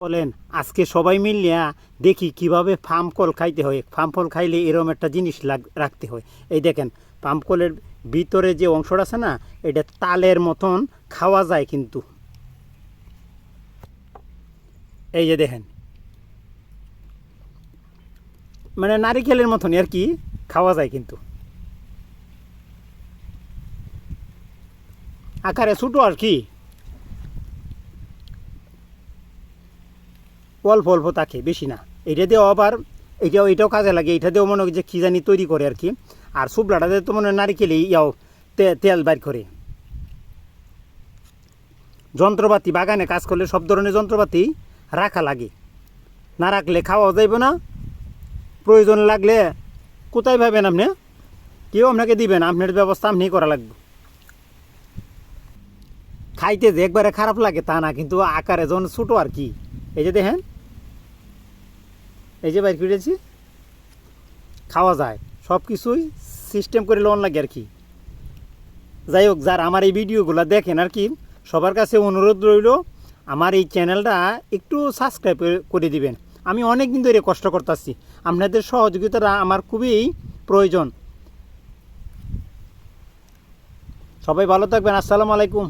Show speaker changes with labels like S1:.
S1: বলেন, আজকে সবাই মিলিয়া দেখি কীভাবে ফার্ম কল খাইতে হয়। ফার্ম কল খাইলে এরকম একটা জিনিস লাগ- রাখতে হয়। এই দেখেন পাম্প কলের ভিতরে যে অংশটা আছে না, এটা তালের মতন খাওয়া যায় কিন্তু। এই যে দেখেন মানে নারিকেলের মতন আর কি খাওয়া যায় কিন্তু। আকারে ছোটো আর কি। অল্প অল্প থাকে, বেশি না। এটা দিয়েও আবার এটাও এটাও কাজে লাগে। এটা দিয়েও মনে হয় যে কী জানি তৈরি করে আর কি আর শুভলাটা দিয়ে তো মনে হয় নারিকেলই ইয়াও তেল বাইর করে। যন্ত্রপাতি, বাগানে কাজ করলে সব ধরনের যন্ত্রপাতি রাখা লাগে। না রাখলে খাওয়াও যাইব না। প্রয়োজন লাগলে কোথায় ভাবেন আপনি? কেউ আপনাকে দিবেন আপনার ব্যবস্থা আপনি করা লাগবে। খাইতে যে একবারে খারাপ লাগে তা না, কিন্তু আকারে যখন ছোটো আর কি। এই যে দেখেন এই যে বাইর করেছি খাওয়া যায়। সব কিছুই সিস্টেম করে লোন লাগে আর কি। যাই হোক, যার আমার এই ভিডিওগুলো দেখেন আর কি, সবার কাছে অনুরোধ রইল, আমার এই চ্যানেলটা একটু সাবস্ক্রাইব করে দিবেন। আমি অনেক দিন ধরে কষ্ট করতেছি। আপনাদের সহযোগিতাটা আমার খুবই প্রয়োজন। সবাই ভালো থাকবেন। আসসালামু আলাইকুম।